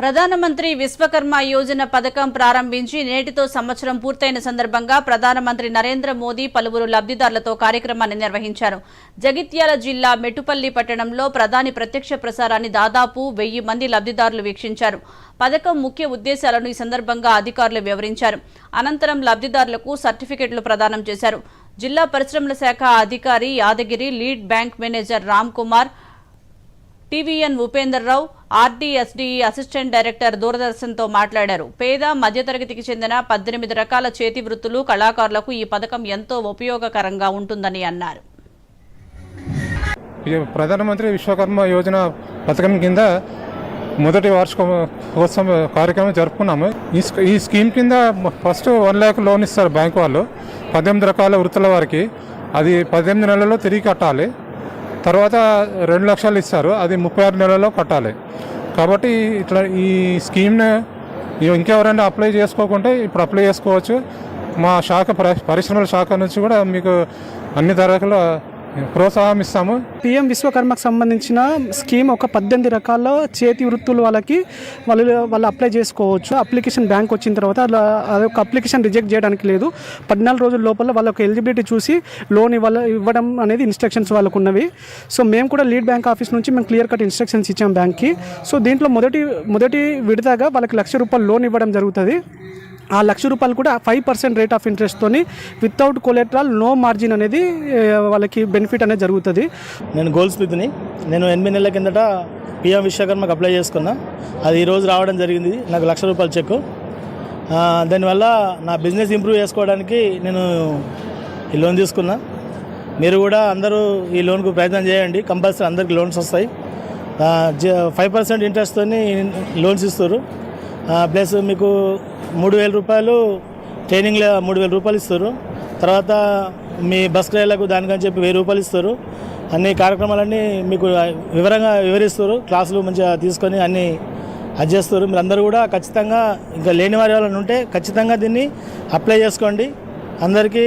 ప్రధానమంత్రి విశ్వకర్మ యోజన పథకం ప్రారంభించి నేటితో సంవత్సరం పూర్తయిన సందర్భంగా ప్రధానమంత్రి నరేంద్ర మోదీ పలువురు లబ్ధిదారులతో కార్యక్రమాన్ని నిర్వహించారు. జగిత్యాల జిల్లా మెట్టుపల్లి పట్టణంలో ప్రధాని ప్రత్యక్ష ప్రసారాన్ని దాదాపు వెయ్యి మంది లబ్ధిదారులు వీక్షించారు. పథకం ముఖ్య ఉద్దేశాలను ఈ సందర్భంగా అధికారులు వివరించారు. అనంతరం లబ్ధిదారులకు సర్టిఫికెట్లు ప్రదానం చేశారు. జిల్లా పరిశ్రమల శాఖ అధికారి Yadagiri lead bank manager Ram Kumar TVN Upendar Rao RDSDE assistant director దూరదర్శన్తో మాట్లాడారు. పేద మధ్యతరగతికి చెందిన పద్దెనిమిది రకాల చేతి వృత్తులు కళాకారులకు ఈ పథకం ఎంతో ఉపయోగకరంగా ఉంటుందని అన్నారు. ప్రధానమంత్రి విశ్వకర్మ యోజన పథకం కింద మొదటి వార్షికోత్సవం కార్యక్రమం జరుపుకున్నాము. ఈ ఈ స్కీమ్ కింద ఫస్ట్ వన్ ల్యాక్ లోన్ ఇస్తారు బ్యాంకు వాళ్ళు. పద్దెనిమిది రకాల వృత్తుల వారికి అది పద్దెనిమిది నెలల్లో తిరిగి కట్టాలి. తర్వాత రెండు లక్షలు ఇస్తారు. అది ముప్పై ఆరు నెలల్లో కట్టాలి. కాబట్టి ఇట్లా ఈ స్కీమ్ని ఇంకెవరైనా అప్లై చేసుకోకుంటే ఇప్పుడు అప్లై చేసుకోవచ్చు. మా శాఖ పరి- పరిశ్రమల శాఖ నుంచి కూడా మీకు అన్ని ధరలు ప్రోత్సాహం ఇస్తాము పిఎం విశ్వకర్మకు సంబంధించిన స్కీమ్ ఒక పద్దెనిమిది రకాల చేతి వృత్తులు వాళ్ళకి వాళ్ళు వాళ్ళు అప్లై చేసుకోవచ్చు. అప్లికేషన్ బ్యాంక్ వచ్చిన తర్వాత అది అదొక అప్లికేషన్ రిజెక్ట్ చేయడానికి లేదు. పద్నాలుగు రోజుల లోపల ఒక ఎలిజిబిలిటీ చూసి లోన్ ఇవ్వాలి ఇవ్వడం అనేది ఇన్స్ట్రక్షన్స్ వాళ్ళకు ఉన్నవి సో మేము కూడా లీడ్ బ్యాంక్ ఆఫీస్ నుంచి మేము క్లియర్ కట్ ఇన్స్ట్రక్షన్స్ ఇచ్చాం బ్యాంక్కి. సో దీంట్లో మొదటి మొదటి విడతగా వాళ్ళకి లక్ష రూపాయలు లోన్ ఇవ్వడం జరుగుతుంది. ఆ లక్ష రూపాయలు కూడా ఫైవ్ పర్సెంట్ రేట్ ఆఫ్ ఇంట్రెస్ట్తోని వితౌట్ కొలెట్రాల్ నో మార్జిన్ అనేది వాళ్ళకి బెనిఫిట్ అనేది జరుగుతుంది. నేను గోల్ స్మిత్ని నేను ఎనిమిది నెలల కిందట పిఎం విశ్వకర్మకు అప్లై చేసుకున్నా. అది ఈరోజు రావడం జరిగింది. నాకు లక్ష రూపాయల చెక్ దానివల్ల నా బిజినెస్ ఇంప్రూవ్ చేసుకోవడానికి నేను ఈ లోన్ తీసుకున్నా. మీరు కూడా అందరూ ఈ లోన్కు ప్రయత్నం చేయండి. కంపల్సరీ అందరికి లోన్స్ వస్తాయి. ఫైవ్ పర్సెంట్ ఇంట్రెస్ట్తో లోన్స్ ఇస్తారు ప్లస్ మీకు మూడు వేల రూపాయలు ట్రైనింగ్లో మూడు వేల రూపాయలు ఇస్తారు. తర్వాత మీ బస్ కిరాయిలకు దానికని చెప్పి వెయ్యి రూపాయలు ఇస్తారు. అన్ని కార్యక్రమాలన్నీ మీకు వివరంగా వివరిస్తారు. క్లాసులు మంచిగా తీసుకొని అన్నీ అది చేస్తారు. మీరు అందరూ కూడా ఖచ్చితంగా ఇంకా లేని వారి వాళ్ళని ఉంటే ఖచ్చితంగా దీన్ని అప్లై చేసుకోండి. అందరికీ